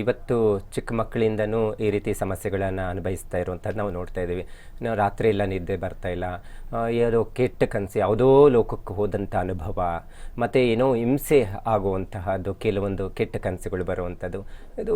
ಇವತ್ತು ಚಿಕ್ಕ ಮಕ್ಕಳಿಂದನೂ ಈ ರೀತಿ ಸಮಸ್ಯೆಗಳನ್ನು ಅನುಭವಿಸ್ತಾ ಇರುವಂಥದ್ದು ನಾವು ನೋಡ್ತಾ ಇದ್ದೀವಿ. ನಾವು ರಾತ್ರಿ ಎಲ್ಲ ನಿದ್ದೆ ಬರ್ತಾ ಇಲ್ಲ. ಯಾವುದೋ ಕೆಟ್ಟ ಕನಸು, ಯಾವುದೋ ಲೋಕಕ್ಕೆ ಹೋದಂಥ ಅನುಭವ, ಮತ್ತು ಏನೋ ಹಿಂಸೆ ಆಗುವಂತಹದ್ದು ಕೆಲವೊಂದು ಕೆಟ್ಟ ಕನಸುಗಳು ಬರುವಂಥದ್ದು. ಇದು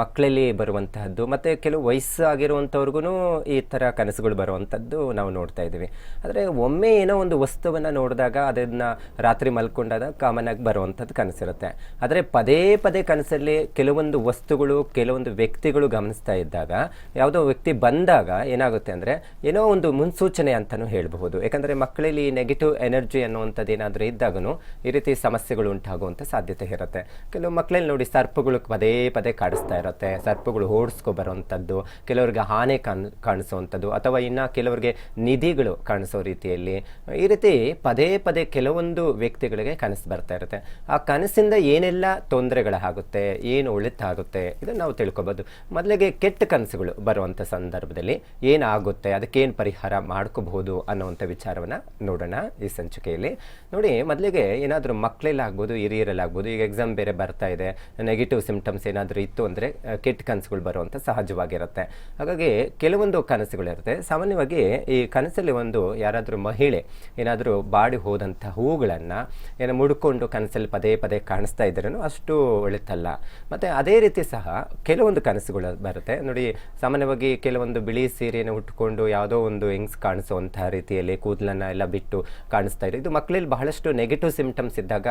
ಮಕ್ಕಳಲ್ಲಿ ಬರುವಂತಹದ್ದು, ಮತ್ತು ಕೆಲವು ವಯಸ್ಸಾಗಿರುವಂಥವ್ರಿಗೂ ಈ ಥರ ಕನಸುಗಳು ಬರುವಂಥದ್ದು ನಾವು ನೋಡ್ತಾ ಇದ್ದೀವಿ. ಆದರೆ ಒಮ್ಮೆ ಏನೋ ಒಂದು ವಸ್ತುವನ್ನು ನೋಡಿದಾಗ ಅದನ್ನು ರಾತ್ರಿ ಮಲ್ಕೊಂಡಾಗ ಕಾಮನ್ ಆಗಿ ಬರುವಂಥದ್ದು ಕನಸಿರುತ್ತೆ. ಆದರೆ ಪದೇ ಪದೇ ಕನಸಲ್ಲಿ ಕೆಲವೊಂದು ವಸ್ತುಗಳು, ಕೆಲವೊಂದು ವ್ಯಕ್ತಿಗಳು ಗಮನಿಸ್ತಾ ಇದ್ದಾಗ, ಯಾವುದೋ ವ್ಯಕ್ತಿ ಬಂದಾಗ ಏನಾಗುತ್ತೆ ಅಂದರೆ ಏನೋ ಒಂದು ಮುನ್ಸೂಚನೆ ಅಂತಲೂ ಹೇಳಬಹುದು. ಯಾಕಂದರೆ ಮಕ್ಕಳಲ್ಲಿ ನೆಗೆಟಿವ್ ಎನರ್ಜಿ ಅನ್ನುವಂಥದ್ದು ಏನಾದರೂ ಇದ್ದಾಗೂ ಈ ರೀತಿ ಸಮಸ್ಯೆಗಳು ಉಂಟಾಗುವಂಥ ಸಾಧ್ಯತೆ ಇರುತ್ತೆ. ಕೆಲವು ಮಕ್ಕಳಲ್ಲಿ ನೋಡಿ ಸರ್ಪಗಳು ಪದೇ ಪದೇ ಕಾಡಿಸ್ತಾ ಇರುತ್ತೆ, ಸರ್ಪಗಳು ಓಡಿಸ್ಕೊ ಬರೋವಂಥದ್ದು ಕೆಲವರಿಗೆ ಹಾನಿ ಕಾಣ್ ಕಾಣಿಸುವಂಥದ್ದು ಅಥವಾ ಇನ್ನು ಕೆಲವರಿಗೆ ನಿಧಿಗಳು ಕಾಣಿಸೋ ರೀತಿಯಲ್ಲಿ ಈ ರೀತಿ ಪದೇ ಪದೇ ಕೆಲವೊಂದು ವ್ಯಕ್ತಿಗಳಿಗೆ ಕನಸು ಬರ್ತಾ ಇರುತ್ತೆ. ಆ ಕನಸಿಂದ ಏನೆಲ್ಲ ತೊಂದರೆಗಳಾಗುತ್ತೆ, ಏನು ಒಳಿತಾಗುತ್ತೆ ಇದನ್ನು ನಾವು ತಿಳ್ಕೊಬೋದು. ಮೊದಲಿಗೆ ಕೆಟ್ಟ ಕನಸುಗಳು ಬರುವಂಥ ಸಂದರ್ಭದಲ್ಲಿ ಏನಾಗುತ್ತೆ, ಅದಕ್ಕೇನು ಪರಿಹಾರ ಮಾಡ್ಕೋಬಹುದು ಅನ್ನೋವಂಥ ವಿಚಾರವನ್ನು ನೋಡೋಣ ಈ ಸಂಚಿಕೆಯಲ್ಲಿ. ನೋಡಿ, ಮೊದಲಿಗೆ ಏನಾದರೂ ಮಕ್ಕಳಲ್ಲಾಗ್ಬೋದು ಹಿರಿಯರಲ್ಲಾಗ್ಬೋದು, ಈಗ ಎಕ್ಸಾಮ್ ಬೇರೆ ಬರ್ತಾ ಇದೆ ನೆಗೆಟಿವ್ ಸಿಂಪ್ಟಮ್ಸ್ ಏನಾದರೂ ಇತ್ತು ಅಂದರೆ ಕೆಟ್ಟ ಕನಸುಗಳು ಬರುವಂಥ ಸಹಜವಾಗಿರುತ್ತೆ. ಹಾಗಾಗಿ ಕೆಲವೊಂದು ಕನಸುಗಳಿರುತ್ತೆ. ಸಾಮಾನ್ಯವಾಗಿ ಈ ಕನಸಲ್ಲಿ ಒಂದು ಯಾರಾದರೂ ಮಹಿಳೆ ಏನಾದರೂ ಬಾಡಿ ಹೋದಂಥ ಹೂಗಳನ್ನು ಏನೋ ಮುಡ್ಕೊಂಡು ಕನಸಲ್ಲಿ ಪದೇ ಪದೇ ಕಾಣಿಸ್ತಾ ಇದ್ರೂ ಅಷ್ಟು ಒಳಿತಲ್ಲ. ಮತ್ತು ಅದೇ ರೀತಿ ಸಹ ಕೆಲವೊಂದು ಕನಸುಗಳು ಬರುತ್ತೆ. ನೋಡಿ, ಸಾಮಾನ್ಯವಾಗಿ ಕೆಲವೊಂದು ಬಿಳಿ ಸೀರೆಯನ್ನು ಉಟ್ಕೊಂಡು ಯಾವುದೋ ಒಂದು ಹೆಂಗ್ಸ್ ಕಾಣಿಸುವಂತಹ ರೀತಿಯಲ್ಲಿ ಕೂದಲನ್ನು ಎಲ್ಲ ಬಿಟ್ಟು ಕಾಣಿಸ್ತಾ ಇದೆ ಇದು ಮಕ್ಕಳಲ್ಲಿ ಬಹಳಷ್ಟು ನೆಗೆಟಿವ್ ಸಿಂಪ್ಟಮ್ಸ್ ಇದ್ದಾಗ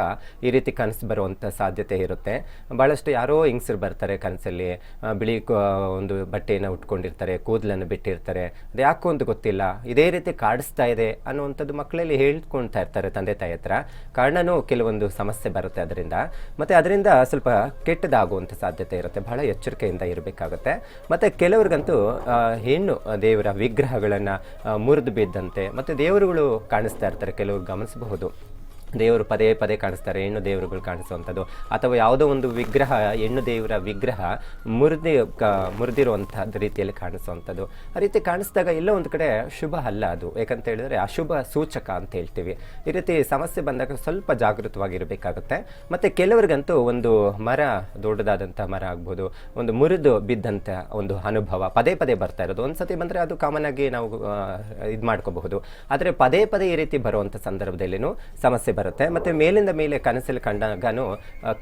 ಈ ರೀತಿ ಕನಸು ಬರುವಂಥ ಸಾಧ್ಯತೆ ಇರುತ್ತೆ. ಬಹಳಷ್ಟು ಯಾರೋ ಹೆಂಗ್ಸರು ಬರ್ತಾರೆ ಕನಸಲ್ಲಿ. ಬಿಳಿ ಒಂದು ಬಟ್ಟೆಯನ್ನು ಉಟ್ಕೊಂಡಿರ್ತಾರೆ, ಕೂದಲನ್ನು ಬಿಟ್ಟಿರ್ತಾರೆ. ಅದು ಯಾಕೋ ಅಂತ ಗೊತ್ತಿಲ್ಲ. ಇದೇ ರೀತಿ ಕಾಡಿಸ್ತಾ ಇದೆ ಅನ್ನುವಂಥದ್ದು ಮಕ್ಕಳಲ್ಲಿ ಹೇಳ್ಕೊಳ್ತಾ ಇರ್ತಾರೆ ತಂದೆ, ತಾಯಿ ಹತ್ರ. ಕಾರಣನೂ ಕೆಲವೊಂದು ಸಮಸ್ಯೆ ಬರುತ್ತೆ ಅದರಿಂದ. ಮತ್ತು ಅದರಿಂದ ಸ್ವಲ್ಪ ಕೆಟ್ಟದಾಗುವಂಥ ಸಾಧ್ಯತೆ ಇರುತ್ತೆ. ಬಹಳ ಎಚ್ಚರಿಕೆಯಿಂದ ಇರಬೇಕಾಗುತ್ತೆ. ಮತ್ತು ಕೆಲವ್ರಿಗಂತೂ ಹೆಣ್ಣು ದೇವರ ವಿಗ್ರಹಗಳನ್ನು ಮುರಿದು ಬಿದ್ದಂತೆ. ಮತ್ತು ದೇವರುಗಳು ಕಾಣಿಸ್ತಾ ಇರ್ತಾರೆ. ಕೆಲವರು ಗಮನಿಸಬಹುದು. ದೇವರು ಪದೇ ಪದೇ ಕಾಣಿಸ್ತಾರೆ, ಹೆಣ್ಣು ದೇವರುಗಳು ಕಾಣಿಸುವಂಥದ್ದು. ಅಥವಾ ಯಾವುದೋ ಒಂದು ವಿಗ್ರಹ, ಹೆಣ್ಣು ದೇವರ ವಿಗ್ರಹ ಮುರಿದಿ, ಕ, ಮುರಿದಿರುವಂಥದ್ದು ರೀತಿಯಲ್ಲಿ ಕಾಣಿಸುವಂಥದ್ದು. ಆ ರೀತಿ ಕಾಣಿಸಿದಾಗ ಎಲ್ಲೋ ಒಂದು ಕಡೆ ಶುಭ ಅಲ್ಲ ಅದು. ಯಾಕಂತ ಹೇಳಿದ್ರೆ ಅಶುಭ ಸೂಚಕ ಅಂತ ಹೇಳ್ತೀವಿ. ಈ ರೀತಿ ಸಮಸ್ಯೆ ಬಂದಾಗ ಸ್ವಲ್ಪ ಜಾಗೃತವಾಗಿರಬೇಕಾಗುತ್ತೆ. ಮತ್ತು ಕೆಲವರಿಗಂತೂ ಒಂದು ಮರ, ದೊಡ್ಡದಾದಂಥ ಮರ ಆಗ್ಬೋದು, ಒಂದು ಮುರಿದು ಬಿದ್ದಂಥ ಒಂದು ಅನುಭವ ಪದೇ ಪದೇ ಬರ್ತಾ ಇರೋದು. ಒಂದು ಸತಿ ಬಂದರೆ ಅದು ಕಾಮನ್ ಆಗಿ ನಾವು ಇದು ಮಾಡ್ಕೋಬಹುದು ಆದರೆ ಪದೇ ಪದೇ ಈ ರೀತಿ ಬರುವಂಥ ಸಂದರ್ಭದಲ್ಲಿನೂ ಸಮಸ್ಯೆ ಬರುತ್ತೆ. ಮತ್ತು ಮೇಲಿಂದ ಮೇಲೆ ಕನಸಲ್ಲಿ ಕಂಡಾಗನು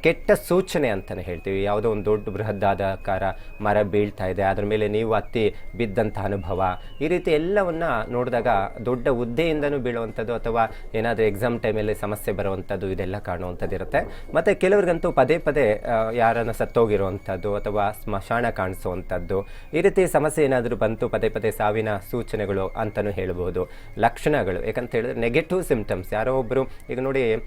ಕೆಟ್ಟ ಸೂಚನೆ ಅಂತಲೇ ಹೇಳ್ತೀವಿ. ಯಾವುದೋ ಒಂದು ದೊಡ್ಡ ಬೃಹದಾಕಾರ ಮರ ಬೀಳ್ತಾ ಇದೆ. ಅದರ ಮೇಲೆ ನೀವು ಹತ್ತಿ ಬಿದ್ದಂಥ ಅನುಭವ. ಈ ರೀತಿ ಎಲ್ಲವನ್ನ ನೋಡಿದಾಗ ದೊಡ್ಡ ಹುದ್ದೆಯಿಂದನೂ ಬೀಳುವಂಥದ್ದು ಅಥವಾ ಏನಾದರೂ ಎಕ್ಸಾಮ್ ಟೈಮಲ್ಲಿ ಸಮಸ್ಯೆ ಬರುವಂಥದ್ದು ಇದೆಲ್ಲ ಕಾಣುವಂಥದ್ದು ಇರುತ್ತೆ. ಮತ್ತು ಕೆಲವ್ರಿಗಂತೂ ಪದೇ ಪದೇ ಯಾರನ್ನ ಸತ್ತೋಗಿರುವಂಥದ್ದು ಅಥವಾ ಸ್ಮಶಾನ ಕಾಣಿಸುವಂಥದ್ದು. ಈ ರೀತಿ ಸಮಸ್ಯೆ ಏನಾದರೂ ಬಂತು, ಪದೇ ಪದೇ ಸಾವಿನ ಸೂಚನೆಗಳು ಅಂತಲೂ ಹೇಳ್ಬೋದು ಲಕ್ಷಣಗಳು. ಯಾಕಂತ ಹೇಳಿದ್ರೆ ನೆಗೆಟಿವ್ ಸಿಂಪ್ಟಮ್ಸ್ ಯಾರೋ ಒಬ್ಬರು ಈಗ என்னுடைய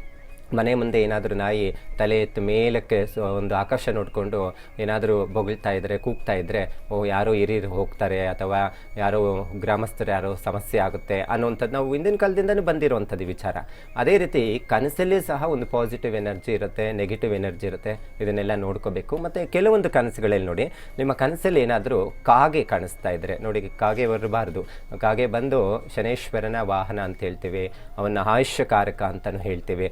ಮನೆ ಮುಂದೆ ಏನಾದರೂ ನಾಯಿ ತಲೆ ಎತ್ತು ಮೇಲಕ್ಕೆ ಒಂದು ಆಕರ್ಷ ನೋಡಿಕೊಂಡು ಏನಾದರೂ ಬೊಗಳ್ತಾ ಇದ್ದರೆ ಕೂಗ್ತಾ ಇದ್ದರೆ ಓ, ಯಾರೋ ಹಿರಿಯರು ಹೋಗ್ತಾರೆ ಅಥವಾ ಯಾರೋ ಗ್ರಾಮಸ್ಥರು ಯಾರೋ ಸಮಸ್ಯೆ ಆಗುತ್ತೆ ಅನ್ನೋವಂಥದ್ದು ನಾವು ಹಿಂದಿನ ಕಾಲದಿಂದನೂ ಬಂದಿರುವಂಥದ್ದು ವಿಚಾರ. ಅದೇ ರೀತಿ ಕನಸಲ್ಲಿ ಸಹ ಒಂದು ಪಾಸಿಟಿವ್ ಎನರ್ಜಿ ಇರುತ್ತೆ ನೆಗೆಟಿವ್ ಎನರ್ಜಿ ಇರುತ್ತೆ. ಇದನ್ನೆಲ್ಲ ನೋಡ್ಕೋಬೇಕು. ಮತ್ತು ಕೆಲವೊಂದು ಕನಸುಗಳಲ್ಲಿ ನೋಡಿ, ನಿಮ್ಮ ಕನಸಲ್ಲಿ ಏನಾದರೂ ಕಾಗೆ ಕಾಣಿಸ್ತಾ ಇದ್ದರೆ ನೋಡಿ, ಕಾಗೆ ಬರಬಾರ್ದು. ಕಾಗೆ ಬಂದು ಶನೇಶ್ವರನ ವಾಹನ ಅಂತ ಹೇಳ್ತೀವಿ, ಅವನ ಆಯುಷ್ಯಕಾರಕ ಅಂತಲೂ ಹೇಳ್ತೀವಿ.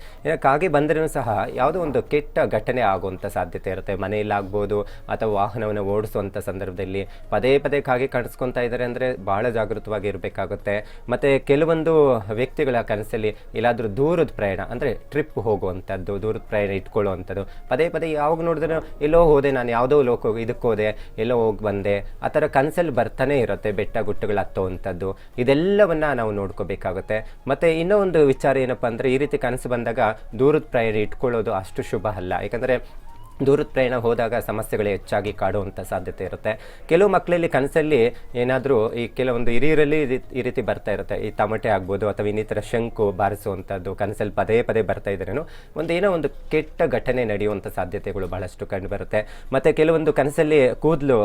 ಕಾಗೆ ಬಂದರೂ ಸಹ ಯಾವುದೋ ಒಂದು ಕೆಟ್ಟ ಘಟನೆ ಆಗುವಂಥ ಸಾಧ್ಯತೆ ಇರುತ್ತೆ. ಮನೆಯಲ್ಲಾಗ್ಬೋದು ಅಥವಾ ವಾಹನವನ್ನು ಓಡಿಸುವಂಥ ಸಂದರ್ಭದಲ್ಲಿ ಪದೇ ಪದೇ ಕಾಗೆ ಕಾಣಿಸ್ಕೊತಾ ಇದ್ದಾರೆ ಅಂದರೆ ಭಾಳ ಜಾಗೃತವಾಗಿ ಇರಬೇಕಾಗುತ್ತೆ. ಮತ್ತು ಕೆಲವೊಂದು ವ್ಯಕ್ತಿಗಳ ಕನಸಲ್ಲಿ ಎಲ್ಲಾದರೂ ದೂರದ ಪ್ರಯಾಣ ಅಂದರೆ ಟ್ರಿಪ್ ಹೋಗುವಂಥದ್ದು, ದೂರದ ಪ್ರಯಾಣ ಇಟ್ಕೊಳ್ಳುವಂಥದ್ದು. ಪದೇ ಪದೇ ಯಾವಾಗ ನೋಡಿದ್ರೆ ಎಲ್ಲೋ ಹೋದೆ ನಾನು, ಯಾವುದೋ ಲೋಕ ಇದಕ್ಕೆ ಹೋದೆ, ಎಲ್ಲೋ ಹೋಗಿ ಬಂದೆ. ಆ ಥರ ಕನಸಲ್ಲಿ ಬರ್ತಾನೆ ಇರುತ್ತೆ ಬೆಟ್ಟ ಗುಟ್ಟಗಳು ಹತ್ತುವಂಥದ್ದು. ಇದೆಲ್ಲವನ್ನ ನಾವು ನೋಡ್ಕೋಬೇಕಾಗುತ್ತೆ. ಮತ್ತು ಇನ್ನೂ ಒಂದು ವಿಚಾರ ಏನಪ್ಪ ಅಂದರೆ ಈ ರೀತಿ ಕನಸು ಬಂದಾಗ ದೂರದ ಪ್ರಯಾಣ ಇಟ್ಕೊಳ್ಳೋದು ಅಷ್ಟು ಶುಭ ಅಲ್ಲ. ಯಾಕಂದರೆ ದೂರದ ಪ್ರಯಾಣ ಹೋದಾಗ ಸಮಸ್ಯೆಗಳು ಹೆಚ್ಚಾಗಿ ಕಾಡುವಂಥ ಸಾಧ್ಯತೆ ಇರುತ್ತೆ. ಕೆಲವು ಮಕ್ಕಳಲ್ಲಿ ಕನಸಲ್ಲಿ ಏನಾದರೂ ಈ ಕೆಲವೊಂದು ಹಿರಿಯರಲ್ಲಿ ಈ ರೀತಿ- ಬರ್ತಾ ಇರುತ್ತೆ. ಈ ತಮಟೆ ಆಗ್ಬೋದು ಅಥವಾ ಇನ್ನಿತರ ಶಂಕು ಬಾರಿಸುವಂಥದ್ದು ಕನಸಲ್ಲಿ ಪದೇ ಪದೇ ಬರ್ತಾ ಇದ್ರೇನು ಒಂದು ಏನೋ ಒಂದು ಕೆಟ್ಟ ಘಟನೆ ನಡೆಯುವಂಥ ಸಾಧ್ಯತೆಗಳು ಬಹಳಷ್ಟು ಕಂಡು ಬರುತ್ತೆ. ಮತ್ತು ಕೆಲವೊಂದು ಕನಸಲ್ಲಿ ಕೂದಲು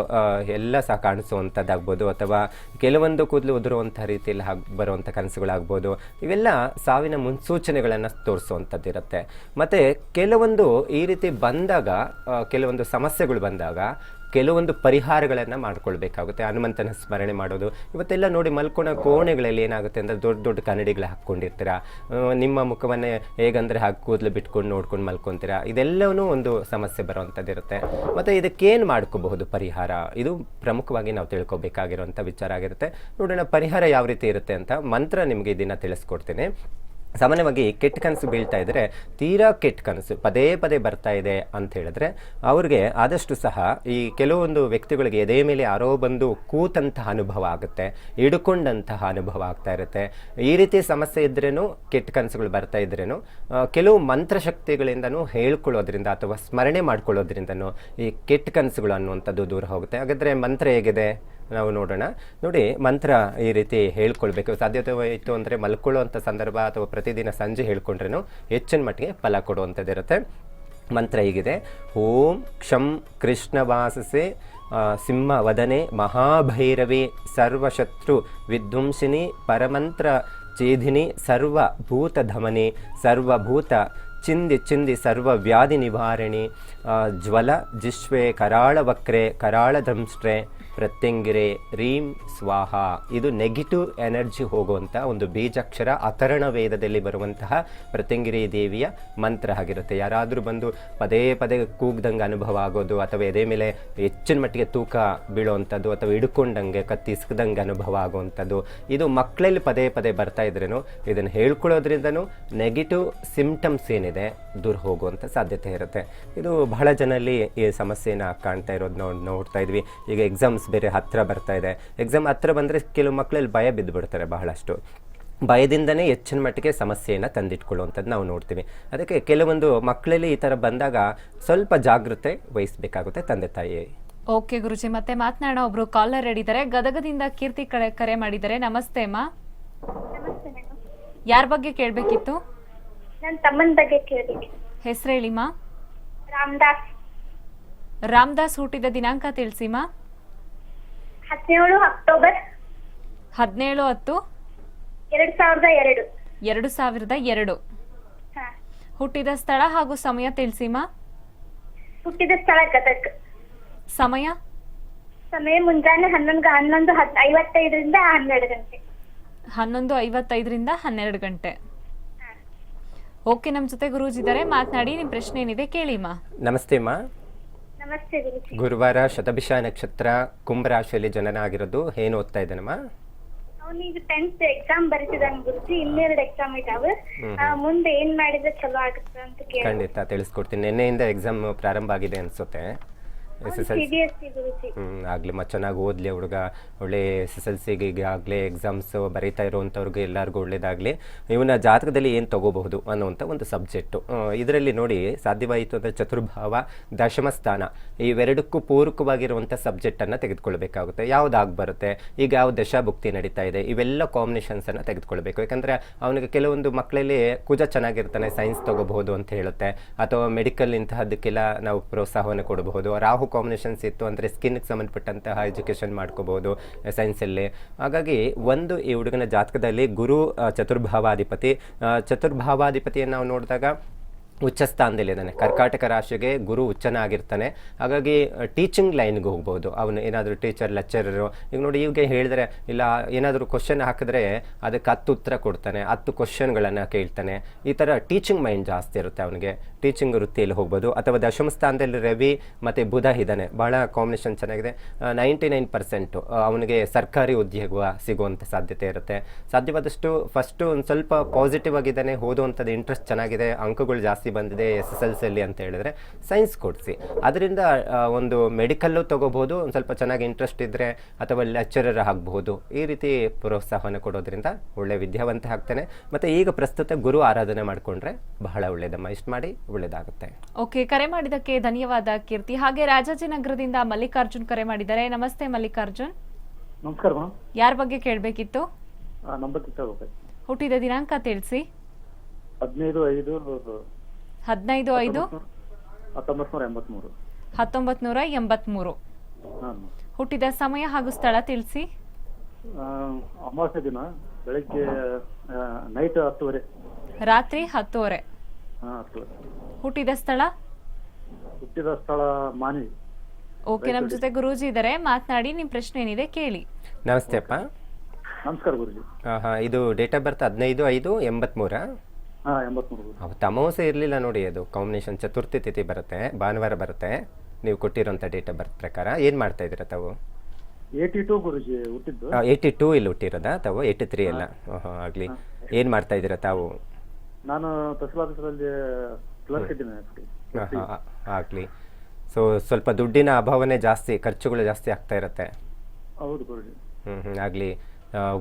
ಎಲ್ಲ ಸಹ ಕಾಣಿಸುವಂಥದ್ದಾಗ್ಬೋದು ಅಥವಾ ಕೆಲವೊಂದು ಕೂದಲು ಉದುರುವಂಥ ರೀತಿಯಲ್ಲಿ ಹಾಗೆ ಬರುವಂಥ ಕನಸುಗಳಾಗ್ಬೋದು. ಇವೆಲ್ಲ ಸಾವಿನ ಮುನ್ಸೂಚನೆಗಳನ್ನು ತೋರಿಸುವಂಥದ್ದಿರುತ್ತೆ ಮತ್ತು ಕೆಲವೊಂದು ಈ ರೀತಿ ಬಂದಾಗ ಕೆಲವೊಂದು ಸಮಸ್ಯೆಗಳು ಬಂದಾಗ ಕೆಲವೊಂದು ಪರಿಹಾರಗಳನ್ನು ಮಾಡ್ಕೊಳ್ಬೇಕಾಗುತ್ತೆ. ಹನುಮಂತನ ಸ್ಮರಣೆ ಮಾಡೋದು. ಇವತ್ತೆಲ್ಲ ನೋಡಿ ಮಲ್ಕೊಳೋ ಕೋಣೆಗಳಲ್ಲಿ ಏನಾಗುತ್ತೆ ಅಂದರೆ ದೊಡ್ಡ ದೊಡ್ಡ ಕನ್ನಡಿಗಳು ಹಾಕ್ಕೊಂಡಿರ್ತೀರ? ನಿಮ್ಮ ಮುಖವನ್ನೇ ಹೇಗಂದರೆ ಹಾಕಿ ಕೂದಲು ಬಿಟ್ಕೊಂಡು ನೋಡ್ಕೊಂಡು ಮಲ್ಕೊತೀರಾ? ಇದೆಲ್ಲವೂ ಒಂದು ಸಮಸ್ಯೆ ಬರುವಂಥದ್ದಿರುತ್ತೆ. ಮತ್ತು ಇದಕ್ಕೇನು ಮಾಡ್ಕೋಬಹುದು ಪರಿಹಾರ? ಇದು ಪ್ರಮುಖವಾಗಿ ನಾವು ತಿಳ್ಕೊಬೇಕಾಗಿರುವಂಥ ವಿಚಾರ ಆಗಿರುತ್ತೆ. ನೋಡೋಣ ಪರಿಹಾರ ಯಾವ ರೀತಿ ಇರುತ್ತೆ ಅಂತ ಮಂತ್ರ ನಿಮಗೆ ಇದನ್ನು ತಿಳಿಸ್ಕೊಡ್ತೀನಿ. ಸಾಮಾನ್ಯವಾಗಿ ಕೆಟ್ಟ ಕನಸು ಬೀಳ್ತಾ ಇದ್ರೆ ತೀರಾ ಕೆಟ್ಟ ಕನಸು, ಪದೇ ಪದೇ ಬರ್ತಾ ಇದೆ ಅಂತ ಹೇಳಿದ್ರೆ ಅವ್ರಿಗೆ ಆದಷ್ಟು ಸಹ ಈ ಕೆಲವೊಂದು ವ್ಯಕ್ತಿಗಳಿಗೆ ಎದೆ ಮೇಲೆ ಯಾರೋ ಬಂದು ಕೂತಂತಹ ಅನುಭವ ಆಗುತ್ತೆ, ಹಿಡ್ಕೊಂಡಂತಹ ಅನುಭವ ಆಗ್ತಾ ಇರುತ್ತೆ. ಈ ರೀತಿ ಸಮಸ್ಯೆ ಇದ್ರೇನು, ಕೆಟ್ಟ ಕನಸುಗಳು ಬರ್ತಾ ಇದ್ರೇನು ಕೆಲವು ಮಂತ್ರಶಕ್ತಿಗಳಿಂದನೂ ಹೇಳ್ಕೊಳ್ಳೋದ್ರಿಂದ ಅಥವಾ ಸ್ಮರಣೆ ಮಾಡ್ಕೊಳ್ಳೋದ್ರಿಂದನೂ ಈ ಕೆಟ್ಟ ಕನಸುಗಳು ಅನ್ನುವಂಥದ್ದು ದೂರ ಹೋಗುತ್ತೆ. ಹಾಗಾದ್ರೆ ಮಂತ್ರ ಹೇಗಿದೆ? ನಾವು ನೋಡೋಣ. ನೋಡಿ, ಮಂತ್ರ ಈ ರೀತಿ ಹೇಳ್ಕೊಳ್ಬೇಕು. ಸಾಧ್ಯತೆ ಇತ್ತು ಅಂದರೆ ಮಲ್ಕೊಳ್ಳುವಂಥ ಸಂದರ್ಭ ಅಥವಾ ಪ್ರತಿದಿನ ಸಂಜೆ ಹೇಳ್ಕೊಂಡ್ರೂ ಹೆಚ್ಚಿನ ಮಟ್ಟಿಗೆ ಫಲ ಕೊಡುವಂಥದ್ದಿರುತ್ತೆ ಮಂತ್ರ ಹೀಗಿದೆ. ಓಂ ಕ್ಷಂ ಕೃಷ್ಣ ವಾಸಸೆ ಸಿಂಹ ವದನೆ, ಮಹಾಭೈರವಿ, ಸರ್ವಶತ್ರು ವಿಧ್ವಂಸಿನಿ, ಪರಮಂತ್ರ ಚೇಧಿನಿ ಸರ್ವಭೂತ ಧಮನಿ ಸರ್ವಭೂತ ಚಿಂದಿ ಚಿಂದಿ, ಸರ್ವ ವ್ಯಾಧಿ ನಿವಾರಣಿ ಜ್ವಲ ಜಿಶ್ವೆ ಕರಾಳ ವಕ್ರೆ, ಕರಾಳ ದಂಷ್ಟ್ರೆ ಪ್ರತ್ಯಂಗಿರೆ ರೀಂ ಸ್ವಾಹ. ಇದು ನೆಗೆಟಿವ್ ಎನರ್ಜಿ ಹೋಗುವಂಥ ಒಂದು ಬೀಜಾಕ್ಷರ ಅಥರ್ಣ ವೇದದಲ್ಲಿ ಬರುವಂತಹ ಪ್ರತ್ಯಂಗಿರಿ ದೇವಿಯ ಮಂತ್ರ ಆಗಿರುತ್ತೆ. ಯಾರಾದರೂ ಬಂದು ಪದೇ ಪದೇ ಕೂಗ್ದಂಗೆ ಅನುಭವ ಆಗೋದು ಅಥವಾ ಎದೆ ಮೇಲೆ ಹೆಚ್ಚಿನ ಮಟ್ಟಿಗೆ ತೂಕ ಬೀಳುವಂಥದ್ದು ಅಥವಾ ಹಿಡ್ಕೊಂಡಂಗೆ ಕತ್ತಿಸ್ಕದಂಗೆ ಅನುಭವ ಆಗುವಂಥದ್ದು ಇದು ಮಕ್ಕಳಲ್ಲಿ ಪದೇ ಪದೇ ಬರ್ತಾ ಇದ್ರೂ ಇದನ್ನು ಹೇಳ್ಕೊಳ್ಳೋದ್ರಿಂದನೂ ನೆಗೆಟಿವ್ ಸಿಂಪ್ಟಮ್ಸ್ ಏನಿದೆ ದೂರ ಹೋಗುವಂಥ ಸಾಧ್ಯತೆ ಇರುತ್ತೆ. ಇದು ಬಹಳ ಜನಲ್ಲಿ ಈ ಸಮಸ್ಯೆನ ಕಾಣ್ತಾ ಇರೋದು ನೋಡ್ತಾ ಇದ್ವಿ. ಈಗ ಎಕ್ಸಾಮ್ಸ್ ಬೇರೆ ಹತ್ತಿರ ಬರ್ತಾ ಇದೆ. ಎಕ್ಸಾಮ್ ಹತ್ತಿರ ಬಂದರೆ ಕೆಲವು ಮಕ್ಕಳಲ್ಲಿ ಭಯ ಬಿದ್ದು ಬಿಡ್ತಾರೆ ಬಹಳಷ್ಟು. ಭಯದಿಂದನೇ ಹೆಚ್ಚಿನ ಮಟ್ಟಿಗೆ ಸಮಸ್ಯೆಯನ್ನು ತಂದಿಟ್ಕೊಳ್ಳುವಂಥದ್ದು ನಾವು ನೋಡ್ತೀವಿ. ಅದಕ್ಕೆ ಕೆಲವೊಂದು ಮಕ್ಕಳಲ್ಲಿ ಈ ಥರ ಬಂದಾಗ ಸ್ವಲ್ಪ ಜಾಗೃತೆ ವಹಿಸಬೇಕಾಗುತ್ತೆ ತಂದೆ ತಾಯಿ ಓಕೆ ಗುರುಜಿ ಮತ್ತೆ ಮಾತನಾಡೋ ಒಬ್ರು ಕಾಲರ್ ಇದ್ದಾರೆ ಗದಗದಿಂದ ಕೀರ್ತಿ ಕಡೆ ಕರೆ ಮಾಡಿದ್ದಾರೆ. ನಮಸ್ತೆ ಅಮ್ಮ. ಯಾರ ಬಗ್ಗೆ ಕೇಳಬೇಕಿತ್ತು? ನನ್ನ ತಮ್ಮನ ಬಗ್ಗೆ ಕೇಳಿ ಹೆಸರು ಹೇಳಿಮ್ಮ ರಾಮದಾಸ್. ರಾಮದಾಸ್ ಹುಟ್ಟಿದ ದಿನಾಂಕ ತಿಳಿಸಿಮ್ಮ ಹದಿನೇಳು ಅಕ್ಟೋಬರ್ ಹದಿನೇಳು ಹತ್ತು? ಎರಡ್ ಸಾವಿರದ ಎರಡು. ಎರಡು ಸಾವಿರದ ಎರಡು. ಹಾ. ಹುಟ್ಟಿದ ಸ್ಥಳ ಹಾಗೂ ಸಮಯ ತಿಳಿಸಿಮ್ಮ ಹುಟ್ಟಿದ ಸ್ಥಳ ಗದಗ್. ಸಮಯ? ಸಮಯ ಮುಂಜಾನೆ ಹನ್ನೊಂದು ಹನ್ನೊಂದು ಹತ್ ಐವತ್ತೈದರಿಂದ ಹನ್ನೆರಡು ಗಂಟೆ. ಹನ್ನೊಂದು ಐವತ್ತೈದರಿಂದ ಹನ್ನೆರಡು ಗಂಟೆ. ಓಕೆ ನಮ್ಮ ಜೊತೆ ಗುರೂಜಿ ಇದ್ದಾರೆ. ಮಾತನಾಡಿ ನಿಮ್ಮ ಪ್ರಶ್ನೆ ಏನಿದೆ ಕೇಳಿಮ್ಮ ನಮಸ್ತೆ ಅಮ್ಮ ನಮಸ್ತೆ ಗುರುಜಿ. ಗುರುವಾರ ಶತಭಿಷ ನಕ್ಷತ್ರ ಕುಂಭರಾಶಿಯಲ್ಲಿ ಜನನ ಆಗಿರೋದು ಏನ್ ಓದ್ತಾ ಇದ್ದಾನಮ್ಮ ಅವನಿಗೆ ಟೆಂತ್ ಎಕ್ಸಾಮ್ ಬರೀತಿದ್ದಾನೆ ಗುರುಜಿ. ಇನ್ನೆರಡು ಎಕ್ಸಾಮ್ ಇದಾವೆ. ಆ, ಮುಂದೆ ಏನ್ ಮಾಡಿದ್ರೆ ಚಲೋ ಆಗುತ್ತೆ ಅಂತ ಕೇಳಿ ಖಂಡಿತ ತಿಳಿಸ್ಕೊಡ್ತೀನಿ. ನಿನ್ನೆಯಿಂದ ಎಕ್ಸಾಮ್ ಪ್ರಾರಂಭ ಆಗಿದೆ ಅನಿಸುತ್ತೆ. ಎಸ್ ಎಸ್ ಎಲ್ ಸಿ ಹ್ಞೂ ಆಗಲಿ ಚೆನ್ನಾಗಿ ಓದಲಿ ಹುಡುಗ. ಒಳ್ಳೆ ಎಸ್ ಎಸ್ ಎಲ್ ಸಿಗೆ ಆಗಲಿ ಎಕ್ಸಾಮ್ಸ್ ಬರೀತಾ ಇರುವಂಥವ್ರಿಗೆ ಎಲ್ಲರಿಗೂ ಒಳ್ಳೇದಾಗಲಿ. ಇವನ ಜಾತಕದಲ್ಲಿ ಏನು ತಗೋಬಹುದು ಅನ್ನುವಂಥ ಒಂದು ಸಬ್ಜೆಕ್ಟು ಇದರಲ್ಲಿ ನೋಡಿ ಸಾಧ್ಯವಾಯಿತು ಅಂದರೆ ಚತುರ್ಭಾವ ದಶಮ ಸ್ಥಾನ. ಇವೆರಡಕ್ಕೂ ಪೂರಕವಾಗಿರುವಂಥ ಸಬ್ಜೆಕ್ಟನ್ನು ತೆಗೆದುಕೊಳ್ಬೇಕಾಗುತ್ತೆ. ಆಗಿ ಬರುತ್ತೆ ಈಗ ಯಾವ ದಶಾಭುಕ್ತಿ ನಡೀತಾ ಇದೆ ಇವೆಲ್ಲ ಕಾಂಬಿನೇಷನ್ಸನ್ನು ತೆಗೆದುಕೊಳ್ಬೇಕು. ಯಾಕಂದರೆ ಅವನಿಗೆ ಕೆಲವೊಂದು ಮಕ್ಕಳಲ್ಲಿ ಕುಜ ಚೆನ್ನಾಗಿರ್ತಾನೆ ಸೈನ್ಸ್ ತಗೋಬಹುದು ಅಂತ ಹೇಳುತ್ತೆ. ಅಥವಾ ಮೆಡಿಕಲ್ ಇಂತಹದಕ್ಕೆಲ್ಲ ನಾವು ಪ್ರೋತ್ಸಾಹವನ್ನು ಕೊಡಬಹುದು. ರಾಹು ಕಾಂಬಿನೇಷನ್ಸ್ ಇತ್ತು ಅಂದರೆ ಸ್ಕಿನ್ಗೆ ಸಂಬಂಧಪಟ್ಟಂತಹ ಎಜುಕೇಷನ್ ಮಾಡ್ಕೋಬೋದು ಸೈನ್ಸಲ್ಲಿ ಹಾಗಾಗಿ ಒಂದು ಈ ಹುಡುಗನ ಜಾತಕದಲ್ಲಿ ಗುರು ಚತುರ್ಭಾವಾಧಿಪತಿ. ಚತುರ್ಭಾವಾಧಿಪತಿಯನ್ನು ನಾವು ನೋಡಿದಾಗ ಉಚ್ಚ ಸ್ಥಾನದಲ್ಲಿದ್ದಾನೆ ಕರ್ಕಾಟಕ ರಾಶಿಗೆ ಗುರು ಉಚ್ಚನಾಗಿರ್ತಾನೆ. ಹಾಗಾಗಿ ಟೀಚಿಂಗ್ ಲೈನ್ಗೆ ಹೋಗ್ಬೋದು. ಅವನು ಏನಾದರೂ ಟೀಚರ್ ಲೆಕ್ಚರರು ಈಗ ನೋಡಿ ಇವಾಗ ಹೇಳಿದ್ರೆ, ಇಲ್ಲ, ಏನಾದರೂ ಕ್ವಶನ್ ಹಾಕಿದ್ರೆ ಅದಕ್ಕೆ ಹತ್ತು ಉತ್ತರ ಕೊಡ್ತಾನೆ. ಹತ್ತು ಕ್ವಶನ್ಗಳನ್ನು ಕೇಳ್ತಾನೆ. ಈ ಥರ ಟೀಚಿಂಗ್ ಮೈಂಡ್ ಜಾಸ್ತಿ ಇರುತ್ತೆ ಅವನಿಗೆ. ಟೀಚಿಂಗ್ ವೃತ್ತಿಯಲ್ಲಿ ಹೋಗ್ಬೋದು. ಅಥವಾ ದಶಮ ಸ್ಥಾನದಲ್ಲಿ ರವಿ ಮತ್ತು ಬುಧ ಇದ್ದಾನೆ. ಭಾಳ ಕಾಂಬಿನೇಷನ್ ಚೆನ್ನಾಗಿದೆ. ನೈಂಟಿ ನೈನ್ ಪರ್ಸೆಂಟು ಅವನಿಗೆ ಸರ್ಕಾರಿ ಉದ್ಯೋಗ ಸಿಗುವಂಥ ಸಾಧ್ಯತೆ ಇರುತ್ತೆ. ಸಾಧ್ಯವಾದಷ್ಟು ಫಸ್ಟು ಒಂದು ಸ್ವಲ್ಪ ಪಾಸಿಟಿವ್ ಆಗಿದ್ದಾನೆ. ಓದುವಂಥದ್ದು ಇಂಟ್ರೆಸ್ಟ್ ಚೆನ್ನಾಗಿದೆ. ಅಂಕಗಳು ಜಾಸ್ತಿ ಬಂದಿದೆ ಎಸ್ ಎಸ್ ಎಲ್ ಸಿಯಲ್ಲಿ ಅಂತ ಹೇಳಿದ್ರೆ ಸೈನ್ಸ್ ಕೊಡಿಸಿ. ಅದರಿಂದ ಒಂದು ಮೆಡಿಕಲ್ಲು ತಗೋಬಹುದು ಒಂದು ಸ್ವಲ್ಪ ಚೆನ್ನಾಗಿ ಇಂಟ್ರೆಸ್ಟ್ ಇದ್ದರೆ ಅಥವಾ ಲೆಕ್ಚರರ್ ಆಗಬಹುದು. ಈ ರೀತಿ ಪ್ರೋತ್ಸಾಹವನ್ನು ಕೊಡೋದ್ರಿಂದ ಒಳ್ಳೆ ವಿದ್ಯಾವಂತ ಆಗ್ತಾನೆ. ಮತ್ತು ಈಗ ಪ್ರಸ್ತುತ ಗುರು ಆರಾಧನೆ ಮಾಡಿಕೊಂಡ್ರೆ ಬಹಳ ಒಳ್ಳೆಯದಮ್ಮ ಇಷ್ಟು ಮಾಡಿ ಒಳ್ಳೆಯದಾಗುತ್ತೆ ಓಕೆ ಕರೆ ಮಾಡಿದ್ದಕ್ಕೆ ಧನ್ಯವಾದ ಕೀರ್ತಿ. ಹಾಗೆ ರಾಜಾಜಿನಗರದಿಂದ ಮಲ್ಲಿಕಾರ್ಜುನ್ ಕರೆ ಮಾಡಿದ್ದಾರೆ. ನಮಸ್ತೆ ಮಲ್ಲಿಕಾರ್ಜುನ್. ನಮಸ್ಕಾರ ಯಾರ ಬಗ್ಗೆ ಕೇಳಬೇಕಿತ್ತು? ಹುಟ್ಟಿದ ದಿನಾಂಕ ತಿಳಿಸಿ. ಹದಿನೈದು ಐದು ಹದಿನೈದು ಐದು? ಹತ್ತೊಂಬತ್ತು ನೂರ ಎಂಬತ್ಮೂರು. ಹುಟ್ಟಿದ ಸಮಯ ಹಾಗೂ ಸ್ಥಳ ತಿಳಿಸಿ? ಅಮಾವಾಸ್ಯೆ ದಿನ ಬೆಳಗ್ಗೆ ನೈಟ್ ಹತ್ತುವರೆ. ರಾತ್ರಿ ಹತ್ತುವರೆ. ಹಾಂ ಹುಟ್ಟಿದ ಸ್ಥಳ? ಹುಟ್ಟಿದ ಸ್ಥಳ ಮಾನಿ ಓಕೆ ನಮ್ಮ ಜೊತೆ ಗುರೂಜಿ ಇದ್ದಾರೆ. ಮಾತನಾಡಿ ನಿಮ್ಮ ಪ್ರಶ್ನೆ ಏನಿದೆ ಕೇಳಿ. ನಮಸ್ತೆ ಅಪ್ಪ. ನಮಸ್ಕಾರ ಗುರುಜಿ. ಹಾಂ ಹಾಂ ಇದು ಡೇಟ್ ಆಫ್ ಬರ್ತ್ ಹದಿನೈದು ಐದು ಎಂಬತ್ಮೂರ. ಅಮಾವಾಸ್ಯೆ ಇರಲಿಲ್ಲ ನೋಡಿ ಅದು. ಕಾಂಬಿನೇಷನ್ ಚತುರ್ಥಿ ತಿಥಿ ಬರುತ್ತೆ ಭಾನುವಾರ ಬರುತ್ತೆ. ನೀವು ಕೊಟ್ಟಿರೋಂಥ ಡೇಟ್ ಬರ್ತ್ ಪ್ರಕಾರ. ಏನು ಮಾಡ್ತಾ ಇದ್ದೀರಾ ತಾವು? ಏಯ್ಟಿ ಟು ಗುರುಜಿ ಹುಟ್ಟಿದ್ದು. ಏಯ್ಟಿ ಟೂ ಇಲ್ಲಿ ಹುಟ್ಟಿರೋದಾ? ತಾವು ಏಯ್ಟಿ ತ್ರೀ ಅಲ್ಲ ಆಗಲಿ. ಏನು ಮಾಡ್ತಾ ಇದ್ದೀರಾ ತಾವು? ನಾನು ತಹಸೀಲ್ ಆಫೀಸರಲ್ಲಿ ಕ್ಲರ್ಕ್ ಇದ್ದೀನಿ ಆಗಲಿ. ಸೊ ಸ್ವಲ್ಪ ದುಡ್ಡಿನ ಅಭಾವನೆ ಜಾಸ್ತಿ ಖರ್ಚುಗಳು ಜಾಸ್ತಿ ಆಗ್ತಾ ಇರುತ್ತೆ. ಹೌದು ಗುರುಜಿ. ಹ್ಞೂ ಹ್ಞೂ ಆಗಲಿ.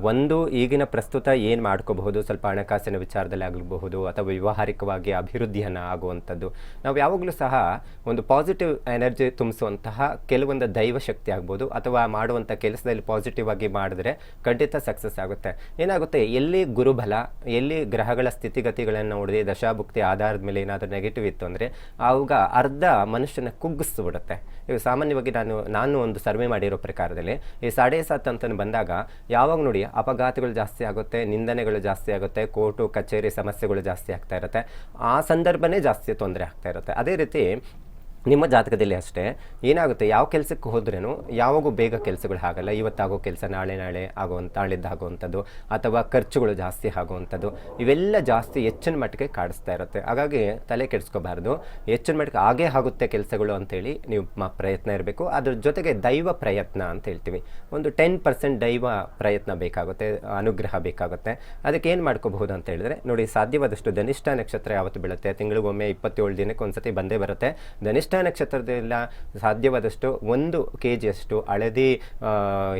ಒಂದು ಈಗಿನ ಪ್ರಸ್ತುತ ಏನು ಮಾಡ್ಕೋಬಹುದು? ಸ್ವಲ್ಪ ಹಣಕಾಸಿನ ವಿಚಾರದಲ್ಲಿ ಆಗಬಹುದು ಅಥವಾ ವ್ಯವಹಾರಿಕವಾಗಿ ಅಭಿವೃದ್ಧಿಯನ್ನು ಆಗುವಂಥದ್ದು. ನಾವು ಯಾವಾಗಲೂ ಸಹ ಒಂದು ಪಾಸಿಟಿವ್ ಎನರ್ಜಿ ತುಂಬಿಸುವಂತಹ ಕೆಲವೊಂದು ದೈವ ಶಕ್ತಿ ಆಗ್ಬೋದು ಅಥವಾ ಮಾಡುವಂಥ ಕೆಲಸದಲ್ಲಿ ಪಾಸಿಟಿವ್ ಆಗಿ ಮಾಡಿದ್ರೆ ಖಂಡಿತ ಸಕ್ಸಸ್ ಆಗುತ್ತೆ. ಏನಾಗುತ್ತೆ? ಎಲ್ಲಿ ಗುರುಬಲ, ಎಲ್ಲಿ ಗ್ರಹಗಳ ಸ್ಥಿತಿಗತಿಗಳನ್ನು ನೋಡಿದೆ ದಶಾಭುಕ್ತಿ ಆಧಾರದ ಮೇಲೆ ಏನಾದರೂ ನೆಗೆಟಿವ್ ಇತ್ತು ಅಂದರೆ ಆವಾಗ ಅರ್ಧ ಮನುಷ್ಯನ ಕುಗ್ಗಿಸ್ಬಿಡುತ್ತೆ ಇವು ಸಾಮಾನ್ಯವಾಗಿ ನಾನು ನಾನು ಒಂದು ಸರ್ವೆ ಮಾಡಿರೋ ಪ್ರಕಾರದಲ್ಲಿ ಈ ಸಾಡೆ ಸಾತ್ ಅಂತ ಬಂದಾಗ ಯಾವಾಗ ನೋಡಿ, ಅಪಘಾತಗಳು ಜಾಸ್ತಿ ಆಗುತ್ತೆ, ನಿಂದನೆಗಳು ಜಾಸ್ತಿ ಆಗುತ್ತೆ, ಕೋರ್ಟು, ಕಚೇರಿ ಸಮಸ್ಯೆಗಳು ಜಾಸ್ತಿ ಆಗ್ತಾ ಇರುತ್ತೆ. ಆ ಸಂದರ್ಭನೇ ಜಾಸ್ತಿ ತೊಂದರೆ ಆಗ್ತಾ ಇರುತ್ತೆ. ಅದೇ ರೀತಿ ನಿಮ್ಮ ಜಾತಕದಲ್ಲಿ ಅಷ್ಟೇ. ಏನಾಗುತ್ತೆ? ಯಾವ ಕೆಲಸಕ್ಕೆ ಹೋದ್ರೂ ಯಾವಾಗೂ ಬೇಗ ಕೆಲಸಗಳು ಆಗಲ್ಲ. ಇವತ್ತಾಗೋ ಕೆಲಸ ನಾಳೆ ನಾಳೆ ಆಗುವಂಥ ನಾಳಿದ್ದು ಆಗುವಂಥದ್ದು ಅಥವಾ ಖರ್ಚುಗಳು ಜಾಸ್ತಿ ಆಗುವಂಥದ್ದು. ಇವೆಲ್ಲ ಜಾಸ್ತಿ ಹೆಚ್ಚಿನ ಮಟ್ಟಿಗೆ ಕಾಡಿಸ್ತಾ ಇರುತ್ತೆ. ಹಾಗಾಗಿ ತಲೆ ಕೆಡಿಸ್ಕೋಬಾರ್ದು. ಹೆಚ್ಚಿನ ಮಟ್ಟಿಗೆ ಆಗೇ ಆಗುತ್ತೆ ಕೆಲಸಗಳು ಅಂತೇಳಿ ನೀವು ಪ್ರಯತ್ನ ಇರಬೇಕು. ಅದ್ರ ಜೊತೆಗೆ ದೈವ ಪ್ರಯತ್ನ ಅಂತ ಹೇಳ್ತೀವಿ. ಒಂದು ಟೆನ್ ಪರ್ಸೆಂಟ್ ದೈವ ಪ್ರಯತ್ನ ಬೇಕಾಗುತ್ತೆ, ಅನುಗ್ರಹ ಬೇಕಾಗುತ್ತೆ. ಅದಕ್ಕೆ ಏನು ಮಾಡ್ಕೋಬಹುದು ಅಂತ ಹೇಳಿದ್ರೆ, ನೋಡಿ ಸಾಧ್ಯವಾದಷ್ಟು ಧನಿಷ್ಠ ನಕ್ಷತ್ರ ಯಾವತ್ತು ಬೀಳುತ್ತೆ? ತಿಂಗಳಿಗೊಮ್ಮೆ ಇಪ್ಪತ್ತೇಳು ದಿನಕ್ಕೆ ಒಂದ್ಸತಿ ಬಂದೇ ಬರುತ್ತೆ. ಧನಿಷ್ಠ ನಕ್ಷತ್ರದಲ್ಲ ಸಾಧ್ಯವಾದಷ್ಟು ಒಂದು ಕೆ ಜಿಯಷ್ಟು ಹಳದಿ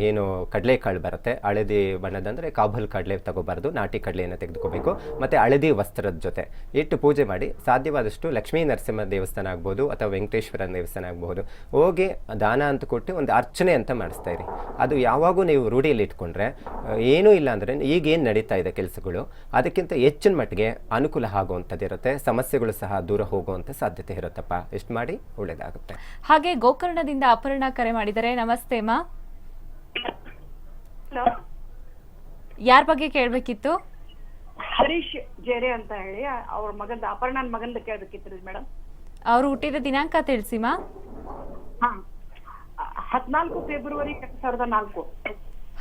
ಏನು ಕಡಲೆಕಾಳು ಬರುತ್ತೆ. ಹಳದಿ ಬಣ್ಣದಂದರೆ ಕಾಬಲ್ ಕಡಲೆ ತಗೋಬಾರ್ದು, ನಾಟಿ ಕಡಲೆಯನ್ನು ತೆಗೆದುಕೋಬೇಕು. ಮತ್ತು ಹಳದಿ ವಸ್ತ್ರದ ಜೊತೆ ಇಟ್ಟು ಪೂಜೆ ಮಾಡಿ, ಸಾಧ್ಯವಾದಷ್ಟು ಲಕ್ಷ್ಮೀ ನರಸಿಂಹ ದೇವಸ್ಥಾನ ಆಗ್ಬೋದು ಅಥವಾ ವೆಂಕಟೇಶ್ವರ ದೇವಸ್ಥಾನ ಆಗ್ಬೋದು. ಹೋಗಿ ದಾನ ಅಂತ ಕೊಟ್ಟು ಒಂದು ಅರ್ಚನೆ ಅಂತ ಮಾಡಿಸ್ತಾ ಇರಿ. ಅದು ಯಾವಾಗೂ ನೀವು ರೂಢಿಯಲ್ಲಿ ಇಟ್ಕೊಂಡ್ರೆ ಏನೂ ಇಲ್ಲ ಅಂದರೆ ಈಗೇನು ನಡೀತಾ ಇದೆ ಕೆಲಸಗಳು, ಅದಕ್ಕಿಂತ ಹೆಚ್ಚಿನ ಮಟ್ಟಿಗೆ ಅನುಕೂಲ ಆಗುವಂಥದ್ದು ಇರುತ್ತೆ ಸಮಸ್ಯೆಗಳು ಸಹ ದೂರ ಹೋಗುವಂಥ ಸಾಧ್ಯತೆ ಇರುತ್ತಪ್ಪ. ಎಷ್ಟು ಮಾಡಿ. ಒಳ್ಳೆಯದಾಗುತ್ತೆ ಹಾಗೆ ಗೋಕರ್ಣದಿಂದ ಅಪರ್ಣ ಕರೆ ಮಾಡಿದರೆ ನಮಸ್ತೆ ಮಾ. ಯಾರ ಬಗ್ಗೆ ಕೇಳಬೇಕಿತ್ತು? ಹರೀಶ್ ಜೇರೆ ಅಂತ ಹೇಳಿ ಅವ್ರ ಮಗಂದ ಅಪರ್ಣನ್ ಮಗಂದ ಕೇಳಬೇಕಿತ್ತು ಮೇಡಮ್ ಅವರು ಹುಟ್ಟಿದ ದಿನಾಂಕ ತಿಳಿಸಿ ಮಾ. ಹಾ. ಹದಿನಾಲ್ಕು ಫೆಬ್ರವರಿ ಎರಡ್ ಸಾವಿರದ ನಾಲ್ಕು.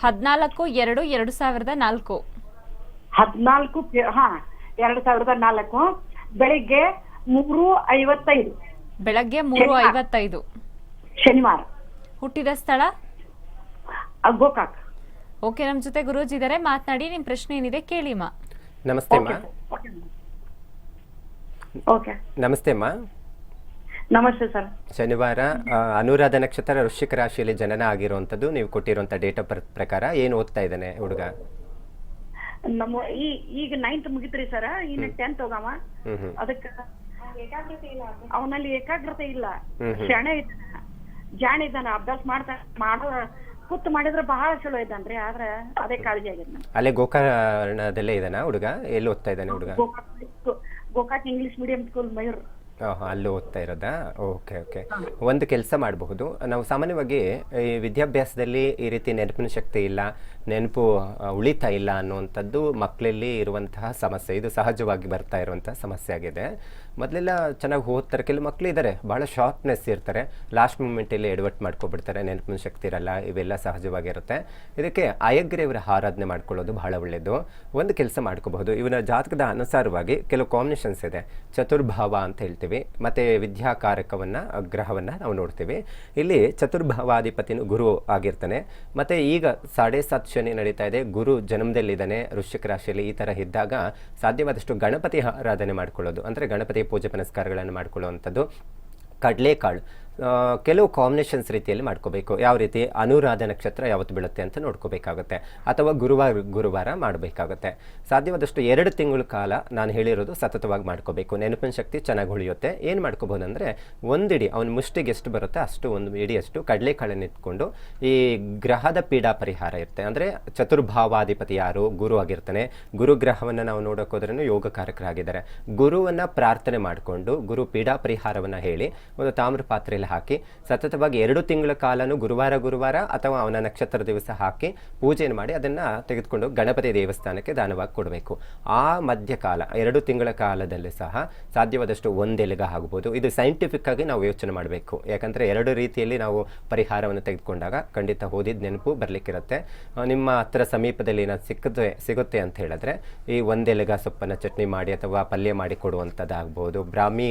ಹದಿನಾಲ್ಕು ಎರಡು ಎರಡು ಸಾವಿರದ ನಾಲ್ಕು. ಹದಿನಾಲ್ಕು ಹಾ ಎರಡು ಸಾವಿರದ ನಾಲ್ಕು. ಬೆಳಿಗ್ಗೆ ಮೂರು ಐವತ್ತೈದು. ಬೆಳಗ್ಗೆ ಮೂರು ಐವತ್ತೈದು. ಶನಿವಾರ. ಹುಟ್ಟಿದ ಸ್ಥಳ? ಆ, ಗೋಕಾಕ್. ಓಕೆ ನಮ್ಮ ಜೊತೆ ಗುರೂಜಿ ಇದ್ದಾರೆ ಮಾತನಾಡಿ ನಿಮ್ಮ ಪ್ರಶ್ನೆ ಏನಿದೆ ಕೇಳಿ ಮಾ. ನಮಸ್ತೆ ಅಮ್ಮ ಓಕೆ. ನಮಸ್ತೆ ಅಮ್ಮ ನಮಸ್ತೆ ಸರ್. ಶನಿವಾರ ಆ, ಅನುರಾಧ ನಕ್ಷತ್ರ ವೃಶ್ಚಿಕ ರಾಶಿಯಲ್ಲಿ ಜನನ ಆಗಿರುವಂಥದ್ದು. ನೀವು ಕೊಟ್ಟಿರುವಂತ ಡೇಟ್ ಆಫ್ ಬರ್ತ್ ಪ್ರಕಾರ ಏನು ಓದ್ತಾ ಇದ್ದಾನೆ ಹುಡುಗ? ನಮ್ಮ ಈ ಈಗ ನೈನ್ತ್ ಮುಗಿತ್ರಿ ಸರ್. ಇನ್ನು ಟೆಂತ್ ಹೋಗವ ಅದಕ್ಕ ಅವನಲ್ಲಿ ಏಕಾಗ್ರತೆ ಇಲ್ಲ. ಕ್ಷಣ ಇದ್ದಾನ. ಜಾಣ ಇದ್ದಾನ ಅಭ್ಯಾಸ ಮಾಡ್ತಾ ಮಾಡೋ ಕೂತ್ ಮಾಡಿದ್ರೆ ಬಹಳ ಚಲೋ ಇದ್ದಾನ್ರಿ ಆದ್ರೆ ಅದೇ ಕಾಳಜಿ ನನ್ಗೆ ಅಲ್ಲೇ ಗೋಕರ್ಣದಲ್ಲೇ ಇದ್ದಾನ ಹುಡುಗ? ಎಲ್ಲಿ ಓದ್ತಾ ಇದ್ದಾನೆ ಹುಡುಗ? Gokak English medium school Mayur. ಅಲ್ಲೂ ಅಲ್ಲಿ ಓದ್ತಾ ಇರೋದಾ? Okay okay. ಒಂದು ಕೆಲಸ ಮಾಡಬಹುದು. ನಾವು ಸಾಮಾನ್ಯವಾಗಿ ಈ ವಿದ್ಯಾಭ್ಯಾಸದಲ್ಲಿ ಈ ರೀತಿ ನೆನಪಿನ ಶಕ್ತಿ ಇಲ್ಲ ನೆನಪು ಉಳಿತಾ ಇಲ್ಲ ಅನ್ನುವಂಥದ್ದು ಮಕ್ಕಳಲ್ಲಿ ಇರುವಂತಹ ಸಮಸ್ಯೆ. ಇದು ಸಹಜವಾಗಿ ಬರ್ತಾ ಇರುವಂತಹ ಸಮಸ್ಯೆ ಆಗಿದೆ. ಮೊದಲೆಲ್ಲ ಚೆನ್ನಾಗಿ ಓದ್ತಾರೆ. ಕೆಲವು ಮಕ್ಕಳು ಇದ್ದಾರೆ. ಭಾಳ ಶಾರ್ಪ್ನೆಸ್ ಇರ್ತಾರೆ. ಲಾಸ್ಟ್ ಮೂಮೆಂಟಲ್ಲಿ ಎಡವಟ್ ಮಾಡ್ಕೊಬಿಡ್ತಾರೆ. ನೆನಪಿನ ಶಕ್ತಿ ಇರಲ್ಲ. ಇವೆಲ್ಲ ಸಹಜವಾಗಿರುತ್ತೆ. ಇದಕ್ಕೆ ಅಯಗ್ರೀವರ ಆರಾಧನೆ ಮಾಡ್ಕೊಳ್ಳೋದು ಬಹಳ ಒಳ್ಳೆಯದು ಒಂದು ಕೆಲಸ ಮಾಡ್ಕೋಬಹುದು. ಇವನ ಜಾತಕದ ಅನುಸಾರವಾಗಿ ಕೆಲವು ಕಾಂಬಿನೇಷನ್ಸ್ ಇದೆ. ಚತುರ್ಭಾವ ಅಂತ ಹೇಳ್ತೀವಿ. ಮತ್ತು ವಿದ್ಯಾಕಾರಕವನ್ನು, ಗ್ರಹವನ್ನು ನಾವು ನೋಡ್ತೀವಿ. ಇಲ್ಲಿ ಚತುರ್ಭಾವಾಧಿಪತಿನೂ ಗುರು ಆಗಿರ್ತಾನೆ. ಮತ್ತು ಈಗ ಸಾಡೆ ಸಾತ್ ಶನಿ ನಡೀತಾ ಇದೆ. ಗುರು ಜನ್ಮದಲ್ಲಿದ್ದಾನೆ, ವೃಶ್ಚಿಕ ರಾಶಿಯಲ್ಲಿ ಈ ತರ ಇದ್ದಾಗ ಸಾಧ್ಯವಾದಷ್ಟು ಗಣಪತಿ ಆರಾಧನೆ ಮಾಡ್ಕೊಳ್ಳೋದು. ಅಂದ್ರೆ ಗಣಪತಿ ಪೂಜೆ ಪುನಸ್ಕಾರಗಳನ್ನು ಮಾಡ್ಕೊಳ್ಳುವಂಥದ್ದು. ಕಡಲೆಕಾಳು. ಕೆಲವು ಕಾಂಬಿನೇಷನ್ಸ್ ರೀತಿಯಲ್ಲಿ ಮಾಡ್ಕೋಬೇಕು. ಯಾವ ರೀತಿ? ಅನುರಾಧ ನಕ್ಷತ್ರ ಯಾವತ್ತು ಬೀಳುತ್ತೆ ಅಂತ ನೋಡ್ಕೋಬೇಕಾಗುತ್ತೆ. ಅಥವಾ ಗುರುವಾರ ಗುರುವಾರ ಮಾಡಬೇಕಾಗುತ್ತೆ. ಸಾಧ್ಯವಾದಷ್ಟು ಎರಡು ತಿಂಗಳ ಕಾಲ ನಾನು ಹೇಳಿರೋದು ಸತತವಾಗಿ ಮಾಡ್ಕೋಬೇಕು. ನೆನಪಿನ ಶಕ್ತಿ ಚೆನ್ನಾಗಿ ಉಳಿಯುತ್ತೆ. ಏನು ಮಾಡ್ಕೋಬೋದು ಅಂದರೆ ಒಂದಿಡಿ ಅವನ ಮುಷ್ಟಿಗೆ ಎಷ್ಟು ಬರುತ್ತೆ ಅಷ್ಟು ಒಂದು ಇಡಿಯಷ್ಟು ಕಡಲೆಕಾಳನ್ನು ಇಟ್ಕೊಂಡು ಈ ಗ್ರಹದ ಪೀಡಾ ಪರಿಹಾರ ಇರುತ್ತೆ. ಅಂದರೆ ಚತುರ್ಭಾವಾಧಿಪತಿ ಯಾರು? ಗುರು ಆಗಿರ್ತಾನೆ. ಗುರುಗ್ರಹವನ್ನು ನಾವು ನೋಡೋಕೆ ಹೋದ್ರೂ ಯೋಗಕಾರಕರಾಗಿದ್ದಾರೆ ಗುರುವನ್ನು ಪ್ರಾರ್ಥನೆ ಮಾಡಿಕೊಂಡು ಗುರು ಪೀಡಾ ಪರಿಹಾರವನ್ನು ಹೇಳಿ ಒಂದು ತಾಮ್ರ ಪಾತ್ರೆಯಲ್ಲಿ ಬೂದಿಯಲ್ಲಿ ಹಾಕಿ ಸತತವಾಗಿ ಎರಡು ತಿಂಗಳ ಕಾಲನು ಗುರುವಾರ ಗುರುವಾರ ಅಥವಾ ಅವನ ನಕ್ಷತ್ರ ದಿವಸ ಹಾಕಿ ಪೂಜೆಯನ್ನು ಮಾಡಿ ಅದನ್ನು ತೆಗೆದುಕೊಂಡು ಗಣಪತಿ ದೇವಸ್ಥಾನಕ್ಕೆ ದಾನವಾಗಿ ಕೊಡಬೇಕು. ಆ ಮಧ್ಯಕಾಲ, ಎರಡು ತಿಂಗಳ ಕಾಲದಲ್ಲಿ ಸಹ ಸಾಧ್ಯವಾದಷ್ಟು ಒಂದೆಲಗ ಆಗ್ಬೋದು ಇದು ಸೈಂಟಿಫಿಕ್ ಆಗಿ ನಾವು ಯೋಚನೆ ಮಾಡಬೇಕು. ಯಾಕಂದರೆ ಎರಡು ರೀತಿಯಲ್ಲಿ ನಾವು ಪರಿಹಾರವನ್ನು ತೆಗೆದುಕೊಂಡಾಗ ಖಂಡಿತ ಓದಿದ ನೆನಪು ಬರಲಿಕ್ಕಿರುತ್ತೆ. ನಿಮ್ಮ ಹತ್ರ ಸಮೀಪದಲ್ಲಿ ಏನಾದ್ರು ಸಿಕ್ಕುತ್ತೆ ಸಿಗುತ್ತೆ ಅಂತ ಹೇಳಿದ್ರೆ, ಈ ಒಂದೆಲೆಗ ಸೊಪ್ಪನ್ನು ಚಟ್ನಿ ಮಾಡಿ ಅಥವಾ ಪಲ್ಯ ಮಾಡಿ ಕೊಡುವಂಥದ್ದಾಗ್ಬೋದು ಬ್ರಾಹ್ಮಿ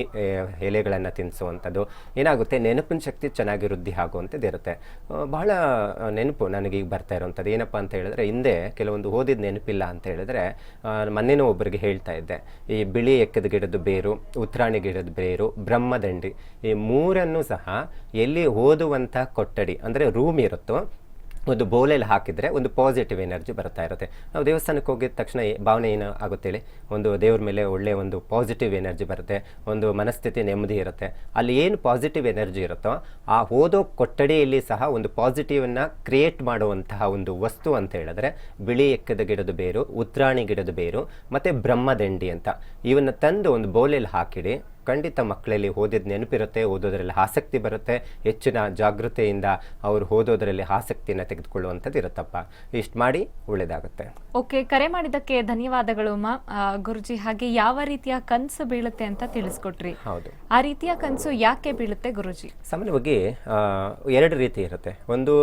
ಎಲೆಗಳನ್ನು ತಿನ್ನಿಸುವಂಥದ್ದು ಏನಾಗುತ್ತೆ ನೆನಪಿನ ಶಕ್ತಿ ಚೆನ್ನಾಗಿ ವೃದ್ಧಿ ಆಗುವಂಥದ್ದು ಇರುತ್ತೆ. ಬಹಳ ನೆನಪು ನನಗೆ ಈಗ ಬರ್ತಾ ಇರುವಂಥದ್ದು. ಏನಪ್ಪ ಅಂತ ಹೇಳಿದ್ರೆ, ಹಿಂದೆ ಕೆಲವೊಂದು ಓದಿದ ನೆನಪಿಲ್ಲ ಅಂತ ಹೇಳಿದ್ರೆ ಮೊನ್ನೆನೂ ಒಬ್ಬರಿಗೆ ಹೇಳ್ತಾ ಇದ್ದೆ. ಈ ಬಿಳಿ ಎಕ್ಕದ ಗಿಡದ ಬೇರು ಉತ್ತರಾಣಿ ಗಿಡದ ಬೇರು, ಬ್ರಹ್ಮದಂಡಿ, ಈ ಮೂರನ್ನು ಸಹ ಎಲ್ಲಿ ಓದುವಂಥ ಕೊಠಡಿ, ಅಂದರೆ ರೂಮ್ ಇರುತ್ತೋ ಒಂದು ಬೌಲಲ್ಲಿ ಹಾಕಿದರೆ ಒಂದು ಪಾಸಿಟಿವ್ ಎನರ್ಜಿ ಬರ್ತಾ ಇರುತ್ತೆ. ನಾವು ದೇವಸ್ಥಾನಕ್ಕೆ ಹೋಗಿದ ತಕ್ಷಣ ಭಾವನೆ ಏನು ಆಗುತ್ತೆ ಹೇಳಿ, ಒಂದು ದೇವ್ರ ಮೇಲೆ ಒಳ್ಳೆ ಒಂದು ಪಾಸಿಟಿವ್ ಎನರ್ಜಿ ಬರುತ್ತೆ, ಒಂದು ಮನಸ್ಥಿತಿ ನೆಮ್ಮದಿ ಇರುತ್ತೆ. ಅಲ್ಲಿ ಏನು ಪಾಸಿಟಿವ್ ಎನರ್ಜಿ ಇರುತ್ತೋ, ಆ ಓದೋ ಕೊಠಡಿಯಲ್ಲಿ ಸಹ ಒಂದು ಪಾಸಿಟಿವನ್ನು ಕ್ರಿಯೇಟ್ ಮಾಡುವಂತಹ ಒಂದು ವಸ್ತು ಅಂತ ಹೇಳಿದ್ರೆ, ಬಿಳಿ ಎಕ್ಕದ ಗಿಡದ ಬೇರು ಉತ್ರಾಣಿ ಗಿಡದ ಬೇರು, ಮತ್ತು ಬ್ರಹ್ಮದಂಡಿ ಅಂತ. ಇವನ್ನ ತಂದು ಒಂದು ಬೌಲಲ್ಲಿ ಹಾಕಿಡಿ ಖಂಡಿತ ಮಕ್ಕಳಲ್ಲಿ ಓದಿದ ನೆನಪಿರುತ್ತೆ ಓದೋದ್ರಲ್ಲಿ ಆಸಕ್ತಿ ಬರುತ್ತೆ. ಹೆಚ್ಚಿನ ಜಾಗೃತೆಯಿಂದ ಅವರು ಓದೋದ್ರಲ್ಲಿ ಆಸಕ್ತಿಯನ್ನು ತೆಗೆದುಕೊಳ್ಳುವಂಥದ್ದು ಇರುತ್ತಪ್ಪ. ಇಷ್ಟು ಮಾಡಿ ಒಳ್ಳೆಯದಾಗುತ್ತೆ. ಓಕೆ ಕರೆ ಮಾಡಿದ್ದಕ್ಕೆ ಧನ್ಯವಾದಗಳು ಮಾ ಗುರುಜಿ ಹಾಗೆ ಯಾವ ರೀತಿಯ ಕನಸು ಬೀಳುತ್ತೆ ಅಂತ ತಿಳಿಸ್ಕೊಟ್ರಿ. ಹೌದು. ಆ ರೀತಿಯ ಕನಸು ಯಾಕೆ ಬೀಳುತ್ತೆ ಗುರುಜಿ? ಸಾಮಾನ್ಯವಾಗಿ ಎರಡು ರೀತಿ ಇರುತ್ತೆ. ಒಂದು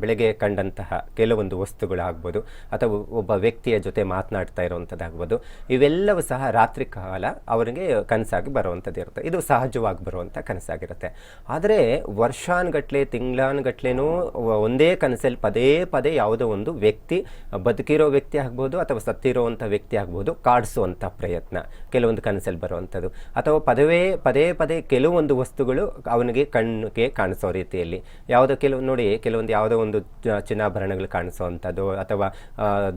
ಬೆಳಗ್ಗೆ ಕಂಡಂತಹ ಕೆಲವೊಂದು ವಸ್ತುಗಳಾಗ್ಬೋದು ಅಥವಾ ಒಬ್ಬ ವ್ಯಕ್ತಿಯ ಜೊತೆ ಮಾತನಾಡ್ತಾ ಇರುವಂಥದ್ದಾಗ್ಬೋದು ಇವೆಲ್ಲವೂ ಸಹ ರಾತ್ರಿ ಕಾಲ ಅವರಿಗೆ ಕನಸಾಗಿ ಬರುವಂಥದ್ದು ಇರುತ್ತೆ. ಇದು ಸಹಜವಾಗಿ ಬರುವಂಥ ಕನಸಾಗಿರುತ್ತೆ. ಆದರೆ ವರ್ಷಾನುಗಟ್ಲೆ ತಿಂಗಳಾನುಗಟ್ಲೆನೂ ಒಂದೇ ಕನಸಲ್ಲಿ ಪದೇ ಪದೇ ಯಾವುದೋ ಒಂದು ವ್ಯಕ್ತಿ ಬದುಕಿರೋ ವ್ಯಕ್ತಿ ಆಗ್ಬೋದು ಅಥವಾ ಸತ್ತಿರೋವಂಥ ವ್ಯಕ್ತಿ ಆಗ್ಬೋದು ಕಾಡಿಸುವಂಥ ಪ್ರಯತ್ನ ಕೆಲವೊಂದು ಕನಸಲ್ಲಿ ಬರುವಂಥದ್ದು. ಅಥವಾ ಪದವೇ, ಪದೇ ಪದೇ ಕೆಲವೊಂದು ವಸ್ತುಗಳು ಅವನಿಗೆ ಕಣ್ಣಿಗೆ ಕಾಣಿಸೋ ರೀತಿಯಲ್ಲಿ. ಯಾವುದೋ ಕೆಲವು, ನೋಡಿ ಕೆಲವೊಂದು ಯಾವುದೋ ಒಂದು ಚಿನ್ನಾಭರಣಗಳು ಕಾಣಿಸುವಂಥದ್ದು ಅಥವಾ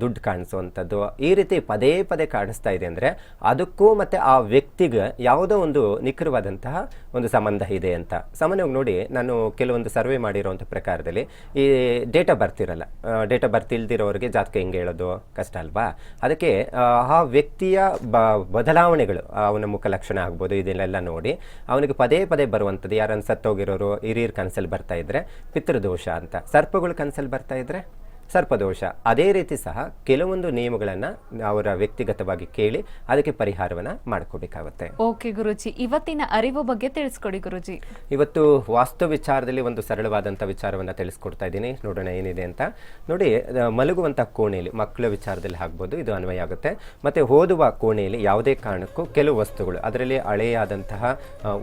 ದುಡ್ಡು ಕಾಣಿಸುವಂಥದ್ದು ಈ ರೀತಿ ಪದೇ ಪದೇ ಕಾಣಿಸ್ತಾ ಇದೆ ಅಂದರೆ ಅದಕ್ಕೂ ಮತ್ತು ಆ ವ್ಯಕ್ತಿಗೆ ಯಾವುದೋ ಒಂದು ನಿಖರವಾದಂತಹ ಒಂದು ಸಂಬಂಧ ಇದೆ ಅಂತ. ಸಾಮಾನ್ಯವಾಗಿ ನೋಡಿ ನಾನು ಕೆಲವೊಂದು ಸರ್ವೆ ಮಾಡಿರೋಂಥ ಪ್ರಕಾರದಲ್ಲಿ ಈ ಡೇಟಾ ಆಫ್ ಬರ್ತ್ ಇರಲ್ಲ. ಡೇಟ್ ಬರ್ತ್ ಇಲ್ದಿರೋರಿಗೆ ಜಾತಕ ಹೆಂಗೆ ಹೇಳೋದು? ಕಷ್ಟ ಅಲ್ವಾ? ಅದಕ್ಕೆ ಆ, ವ್ಯಕ್ತಿಯ ಬ ಬದಲಾವಣೆಗಳು ಅವನ ಮುಖ ಲಕ್ಷಣ ಆಗ್ಬೋದು ಇದನ್ನೆಲ್ಲ ನೋಡಿ ಅವನಿಗೆ ಪದೇ ಪದೇ ಬರುವಂಥದ್ದು ಯಾರನ್ನು ಸತ್ತೋಗಿರೋರು ಹಿರಿಯರ್ ಕನಸಲ್ಲಿ ಬರ್ತಾ ಇದ್ರೆ ಪಿತೃದೋಷ ಅಂತ. ಸರ್ಪಗಳು ಕನಸಲ್ಲಿ ಬರ್ತಾ ಇದ್ರೆ? ಸರ್ಪದೋಷ. ಅದೇ ರೀತಿ ಸಹ ಕೆಲವೊಂದು ನಿಯಮಗಳನ್ನು ಅವರ ವ್ಯಕ್ತಿಗತವಾಗಿ ಕೇಳಿ ಅದಕ್ಕೆ ಪರಿಹಾರವನ್ನು ಮಾಡ್ಕೋಬೇಕಾಗುತ್ತೆ. ಓಕೆ ಗುರುಜಿ. ಇವತ್ತಿನ ಅರಿವು ಬಗ್ಗೆ ತಿಳಿಸ್ಕೊಡಿ ಗುರುಜಿ. ಇವತ್ತು ವಾಸ್ತು ವಿಚಾರದಲ್ಲಿ ಒಂದು ಸರಳವಾದಂಥ ವಿಚಾರವನ್ನು ತಿಳಿಸ್ಕೊಡ್ತಾ ಇದ್ದೀನಿ. ನೋಡೋಣ ಏನಿದೆ ಅಂತ. ನೋಡಿ ಮಲಗುವಂತ ಮಲಗುವಂಥ ಕೋಣೆಯಲ್ಲಿ ಮಕ್ಕಳ ವಿಚಾರದಲ್ಲಿ ಆಗ್ಬೋದು ಇದು ಅನ್ವಯ ಆಗುತ್ತೆ. ಮತ್ತು ಓದುವ ಕೋಣೆಯಲ್ಲಿ ಯಾವುದೇ ಕಾರಣಕ್ಕೂ ಕೆಲವು ವಸ್ತುಗಳು ಅದರಲ್ಲಿ ಹಳೆಯಾದಂತಹ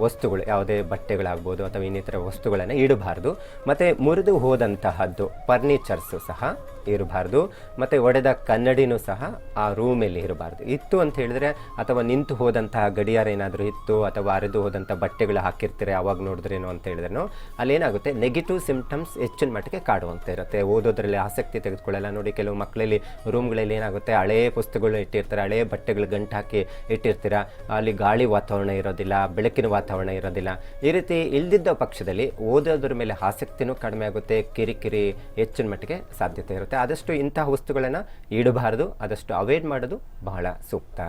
ವಸ್ತುಗಳು ಯಾವುದೇ ಬಟ್ಟೆಗಳಾಗ್ಬೋದು ಅಥವಾ ಇನ್ನಿತರ ವಸ್ತುಗಳನ್ನು ಇಡಬಾರ್ದು. ಮತ್ತು ಮುರಿದು ಹೋದಂತಹದ್ದು ಫರ್ನಿಚರ್ಸು ಸಹ ಇರಬಾರ್ದು ಮತ್ತು ಒಡೆದ ಕನ್ನಡಿನೂ ಸಹ ಆ ರೂಮಲ್ಲಿ ಇರಬಾರ್ದು ಇತ್ತು ಅಂತ ಹೇಳಿದ್ರೆ ಅಥವಾ ನಿಂತು ಹೋದಂತಹ ಗಡಿಯಾರ ಏನಾದರೂ ಇತ್ತು ಅಥವಾ ಅರೆದು ಹೋದಂಥ ಬಟ್ಟೆಗಳು ಹಾಕಿರ್ತಾರೆ ಅವಾಗ ನೋಡಿದ್ರೇನು ಅಂತ ಹೇಳಿದ್ರೇನು ಅಲ್ಲೇನಾಗುತ್ತೆ ನೆಗೆಟಿವ್ ಸಿಂಪ್ಟಮ್ಸ್ ಹೆಚ್ಚಿನ ಮಟ್ಟಿಗೆ ಕಾಡುವಂತ ಇರುತ್ತೆ. ಓದೋದ್ರಲ್ಲಿ ಆಸಕ್ತಿ ತೆಗೆದುಕೊಳ್ಳಲ್ಲ. ನೋಡಿ ಕೆಲವು ಮಕ್ಕಳಲ್ಲಿ ರೂಮ್ಗಳಲ್ಲಿ ಏನಾಗುತ್ತೆ ಹಳೆಯ ಪುಸ್ತಕಗಳು ಇಟ್ಟಿರ್ತಾರೆ ಹಳೆಯ ಬಟ್ಟೆಗಳು ಗಂಟು ಹಾಕಿ ಇಟ್ಟಿರ್ತೀರ. ಅಲ್ಲಿ ಗಾಳಿ ವಾತಾವರಣ ಇರೋದಿಲ್ಲ, ಬೆಳಕಿನ ವಾತಾವರಣ ಇರೋದಿಲ್ಲ. ಈ ರೀತಿ ಇಲ್ದಿದ್ದ ಪಕ್ಷದಲ್ಲಿ ಓದೋದ್ರ ಮೇಲೆ ಆಸಕ್ತಿನೂ ಕಡಿಮೆ ಆಗುತ್ತೆ, ಕಿರಿಕಿರಿ ಹೆಚ್ಚಿನ ಮಟ್ಟಿಗೆ ಸಾಧ್ಯತೆ. ಇರುತ್ತೆ. ಆದಷ್ಟು ಇಂತಹ ವಸ್ತುಗಳನ್ನು ಇಡಬಾರದು ಆದಷ್ಟು ಅವಾಯ್ಡ್ ಮಾಡೋದು ಬಹಳ ಸೂಕ್ತ.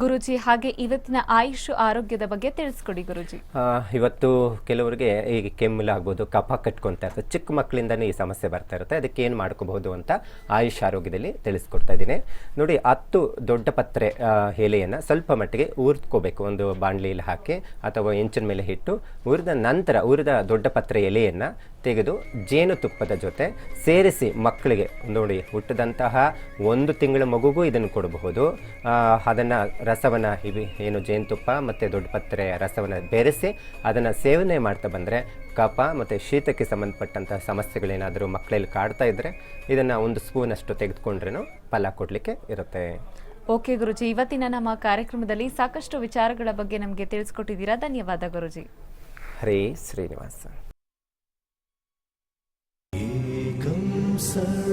ಗುರುಜಿ ಹಾಗೆ ಇವತ್ತಿನ ಆಯುಷ್ ಆರೋಗ್ಯದ ಬಗ್ಗೆ ತಿಳಿಸ್ಕೊಡಿ ಗುರುಜಿ. ಇವತ್ತು ಕೆಲವರಿಗೆ ಈಗ ಕೆಮ್ಮಲಾಗ್ಬೋದು ಕಫ ಕಟ್ಕೊತಾ ಇರ್ತದೆ. ಚಿಕ್ಕ ಮಕ್ಕಳಿಂದನೇ ಈ ಸಮಸ್ಯೆ ಬರ್ತಾ ಇರುತ್ತೆ. ಅದಕ್ಕೆ ಏನು ಮಾಡ್ಕೋಬಹುದು ಅಂತ ಆಯುಷ್ ಆರೋಗ್ಯದಲ್ಲಿ ತಿಳಿಸ್ಕೊಡ್ತಾ ಇದ್ದೀನಿ. ನೋಡಿ ಹತ್ತು ದೊಡ್ಡ ಪತ್ರೆ ಎಲೆಯನ್ನ ಎಲೆಯನ್ನು ಸ್ವಲ್ಪ ಮಟ್ಟಿಗೆ ಉರಿದ್ಕೋಬೇಕು ಒಂದು ಬಾಣಲಿಯಲ್ಲಿ ಹಾಕಿ ಅಥವಾ ಎಂಚಿನ ಮೇಲೆ ಇಟ್ಟು ಉರಿದ ನಂತರ ಉರಿದ ದೊಡ್ಡ ಪತ್ರೆ ಎಲೆಯನ್ನು ತೆಗೆದು ಜೇನುತುಪ್ಪದ ಜೊತೆ ಸೇರಿಸಿ ಮಕ್ಕಳಿಗೆ ನೋಡಿ ಹುಟ್ಟಿದಂತಹ ಒಂದು ತಿಂಗಳ ಮಗುಗೂ ಇದನ್ನು ಕೊಡಬಹುದು. ಅದನ್ನು ರಸವನ್ನು ಇವಿ ಏನು ಜೇನುತುಪ್ಪ ಮತ್ತು ದೊಡ್ಡ ಪತ್ರೆಯ ರಸವನ್ನು ಬೆರೆಸಿ ಅದನ್ನು ಸೇವನೆ ಮಾಡ್ತಾ ಬಂದರೆ ಕಫ ಮತ್ತು ಶೀತಕ್ಕೆ ಸಂಬಂಧಪಟ್ಟಂತಹ ಸಮಸ್ಯೆಗಳೇನಾದರೂ ಮಕ್ಕಳಲ್ಲಿ ಕಾಡ್ತಾ ಇದ್ದರೆ ಇದನ್ನು ಒಂದು ಸ್ಪೂನಷ್ಟು ತೆಗೆದುಕೊಂಡ್ರೂ ಫಲ ಕೊಡಲಿಕ್ಕೆ ಇರುತ್ತೆ. ಓಕೆ ಗುರುಜಿ ಇವತ್ತಿನ ನಮ್ಮ ಕಾರ್ಯಕ್ರಮದಲ್ಲಿ ಸಾಕಷ್ಟು ವಿಚಾರಗಳ ಬಗ್ಗೆ ನಮಗೆ ತಿಳಿಸ್ಕೊಟ್ಟಿದ್ದೀರಾ? ಧನ್ಯವಾದ ಗುರುಜಿ. ಹರೇ ಶ್ರೀನಿವಾಸ. sun.